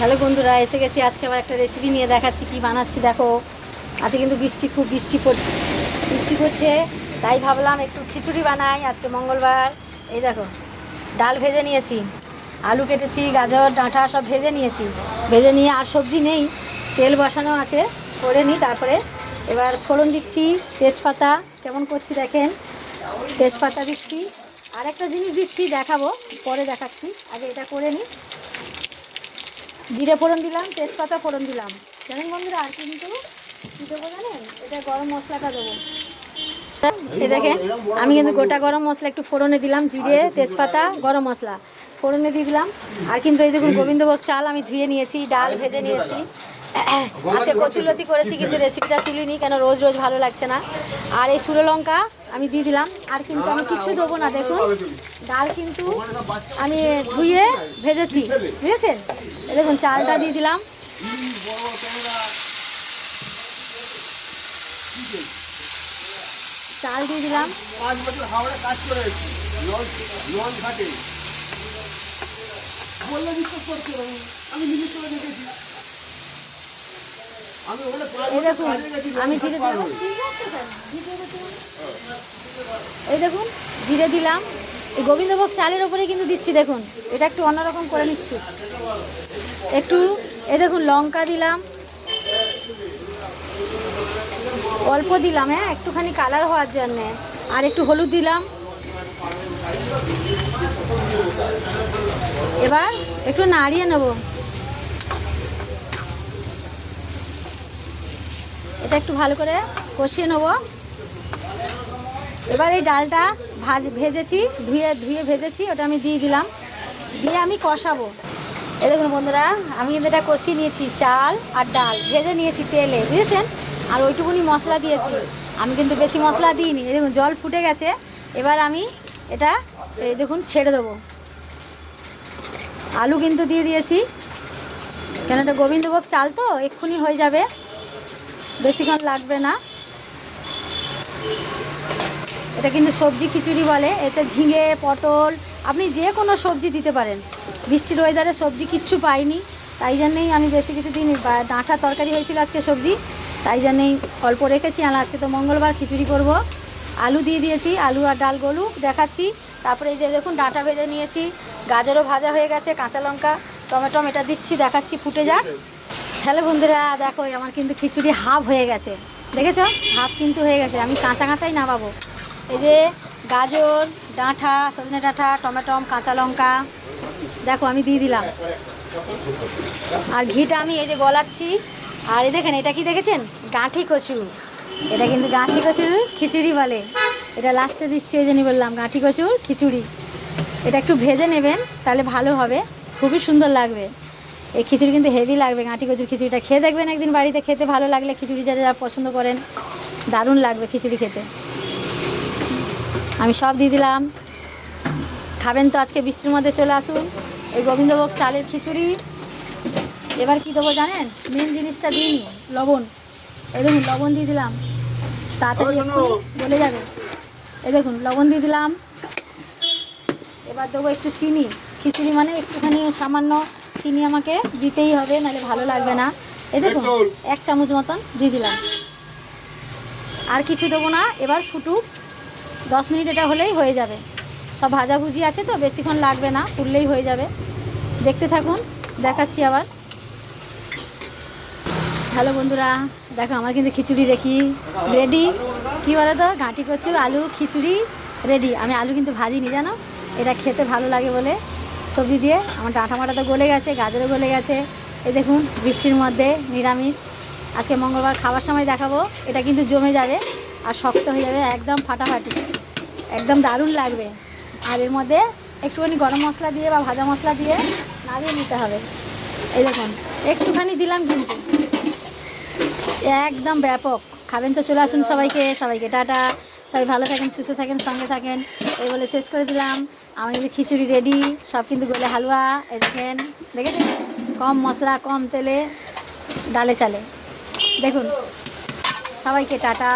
Hello বন্ধুরা, এসে গেছি আজকে আবার একটা রেসিপি নিয়ে দেখাচ্ছি, কি বানাচ্ছি দেখো। আজকে কিন্তু বৃষ্টি, খুব বৃষ্টি পড়ছে বৃষ্টি পড়ছে, তাই ভাবলাম একটু খিচুড়ি বানাই। আজকে মঙ্গলবার, এই দেখো, ডাল ভেজে নিয়েছি, আলু কেটেছি, গাজর, ডাঁটা সব ভেজে নিয়েছি। ভেজে নিয়ে আর সবজি নেই, তেল বসানো আছে, করে নিই, তারপরে এবার ফোড়ন দিচ্ছি, তেজপাতা, কেমন করছি দেখেন, তেজপাতা দিচ্ছি। আর একটা জিনিস দিচ্ছি, দেখাবো, পরে দেখাচ্ছি, আগে এটা করে নিই। জিরে ফোড়ন দিলাম তেজপাতা ফোড়ন দিলাম। জানেন বন্ধুরা আর কিন্তু কী দেবো জানেন? এটা গরম মশলাটা দেবো। এই দেখেন আমি কিন্তু গোটা গরম মশলা একটু ফোড়নে দিলাম জিরে তেজপাতা গরম মশলা। ফোড়নে দিয়ে দিলাম। আর কিন্তু এই দেখুন গোবিন্দভোগ চাল আমি ধুয়ে নিয়েছি ডাল ভেজে নিয়েছি। আচ্ছা কচুলতি করেছি কিন্তু রেসিপিটা তুলিনি কেন রোজ রোজ ভালো লাগছে না। আর এই সুরো লঙ্কা আমি দিয়ে দিলাম। আর কিন্তু আমি কিছু দেবো না, দেখুন। ডাল কিন্তু আমি ধুয়ে ভেজেছি। বুঝেছেন? দেখুন, চালটা দিয়ে দিলাম। চাল দিয়ে দিলাম। আমি দেখেছি আমি আমি দিলাম হয়ে। এই দেখুন, জিরে দিলাম। এই গোবিন্দভোগ চালের ওপরে কিন্তু দিচ্ছি, দেখুন। এটা একটু অন্যরকম করে নিচ্ছি। একটু এ দেখুন, লঙ্কা দিলাম। অল্প দিলাম হ্যাঁ একটুখানি কালার হওয়ার জন্যে। আর একটু হলুদ দিলাম। এবার একটু নাড়িয়ে নেব। এটা একটু ভালো করে কষিয়ে নেব। এবার এই ডালটা ভাজ, ভেজেছি, ধুয়ে ধুয়ে ভেজেছি, ওটা আমি দিয়ে দিলাম। দিয়ে আমি কষাবো। এই দেখুন বন্ধুরা, আমি কিন্তু এটা কষিয়ে নিয়েছি, চাল আর ডাল। ভেজে নিয়েছি তেলে, বুঝেছেন? আর ওইটুকুনি মশলা দিয়েছি। আমি কিন্তু বেশি মশলা দিইনি। এই দেখুন, জল ফুটে গেছে। এবার আমি এটা, এই দেখুন, ছেড়ে দেবো। আলু কিন্তু দিয়ে দিয়েছি। কেন এটা গোবিন্দভোগ চাল তো, এক্ষুনি হয়ে যাবে। বেশিক্ষণ লাগবে না। এটা কিন্তু সবজি খিচুড়ি বলে, এতে ঝিঙে, পটল, আপনি যে কোনো সবজি দিতে পারেন। বৃষ্টির ওয়েদারে সবজি কিচ্ছু পাইনি, তাই জন্যেই আমি বেশি কিছু দিন ডাঁটা তরকারি হয়েছিল আজকে সবজি, তাই জন্যেই অল্প রেখেছি। আর আজকে তো মঙ্গলবার খিচুড়ি করব। আলু দিয়ে দিয়েছি, আলু আর ডাল গলু, দেখাচ্ছি। তারপরে এই যে দেখুন, ডাঁটা ভেজে নিয়েছি, গাজরও ভাজা হয়ে গেছে, কাঁচা লঙ্কা, টমেটো এটা দিচ্ছি, দেখাচ্ছি, ফুটে যাক। হ্যালো বন্ধুরা, দেখো আমার কিন্তু খিচুড়ি হাফ হয়ে গেছে। দেখেছ? হাফ কিন্তু হয়ে গেছে, আমি কাঁচা কাঁচাই নামাবো। এই যে গাজর ডাঁটা সজনে ডাঁটা টমেটম কাঁচা লঙ্কা। দেখো, আমি দিয়ে দিলাম। আর ঘিটা আমি এই যে গলাচ্ছি। আর এই দেখেন, এটা কি দেখেছেন? গাঁঠি কচু। এটা কিন্তু গাঁঠি কচুর খিচুড়ি বলে। এটা লাস্টে দিচ্ছি, ওই জন্যই বললাম, গাঁঠি কচুর খিচুড়ি। এটা একটু ভেজে নেবেন, তাহলে ভালো হবে। খুবই সুন্দর লাগবে। এই খিচুড়ি কিন্তু হেভি লাগবে গাঁটি কচুর খিচুড়িটা। খেয়ে দেখবেন একদিন বাড়িতে, খেতে ভালো লাগলে খিচুড়ি যারা পছন্দ করেন, দারুণ লাগবে খিচুড়ি খেতে। আমি সব দিয়ে দিলাম। খাবেন তো আজকে বৃষ্টির মধ্যে চলে আসুন। এই গোবিন্দভোগ চালের খিচুড়ি। এবার কি দেবো জানেন? মেন জিনিসটা দিইনি লবণ। এই দেখুন লবণ দিয়ে দিলাম। তাড়াতাড়ি গলে যাবে। এই দেখুন লবণ দিয়ে দিলাম। এবার দেবো একটু চিনি। খিচুড়ি মানে একটুখানি সামান্য চিনি আমাকে দিতেই হবে নাহলে ভালো লাগবে না। এই দেখুন এক চামচ মতন দিয়ে দিলাম। আর কিছু দেবো না এবার ফুটুক। দশ মিনিট এটা হলেই হয়ে যাবে। সব ভাজাভুজি আছে তো, বেশিক্ষণ লাগবে না ফুললেই হয়ে যাবে। দেখতে থাকুন, দেখাচ্ছি আবার। হ্যালো বন্ধুরা, দেখো আমার কিন্তু খিচুড়ি রেখি রেডি? কী বলো তো ঘাঁটি কচু, আলু, খিচুড়ি, রেডি। আমি আলু কিন্তু ভাজিনি, জানো? এটা খেতে ভালো লাগে বলে। সবজি দিয়ে আমার ডাঁটা মাটা তো গলে গেছে, গাজরও গলে গেছে। এই দেখুন, বৃষ্টির মধ্যে নিরামিষ। আজকে মঙ্গলবার খাবার সময় দেখাবো, এটা কিন্তু জমে যাবে আর শক্ত হয়ে যাবে একদম ফাটাফাটি। একদম দারুণ লাগবে। আর এর মধ্যে একটুখানি গরম মশলা দিয়ে বা ভাজা মশলা দিয়ে নাড়িয়ে নিতে হবে। এই দেখুন, একটুখানি দিলাম কিন্তু। একদম ব্যাপক। খাবেন তো, চলে আসুন সবাইকে। সবাইকে টাটা। সবাই ভালো থাকেন, সুস্থ থাকেন, সঙ্গে থাকেন। এই বলে শেষ করে দিলাম। আমার যে খিচুড়ি রেডি সব কিন্তু গোলে হালুয়া। এই দেখেন, দেখেছেন? কম মশলা, কম তেলে ডালে চালে। দেখুন, সবাইকে টাটা।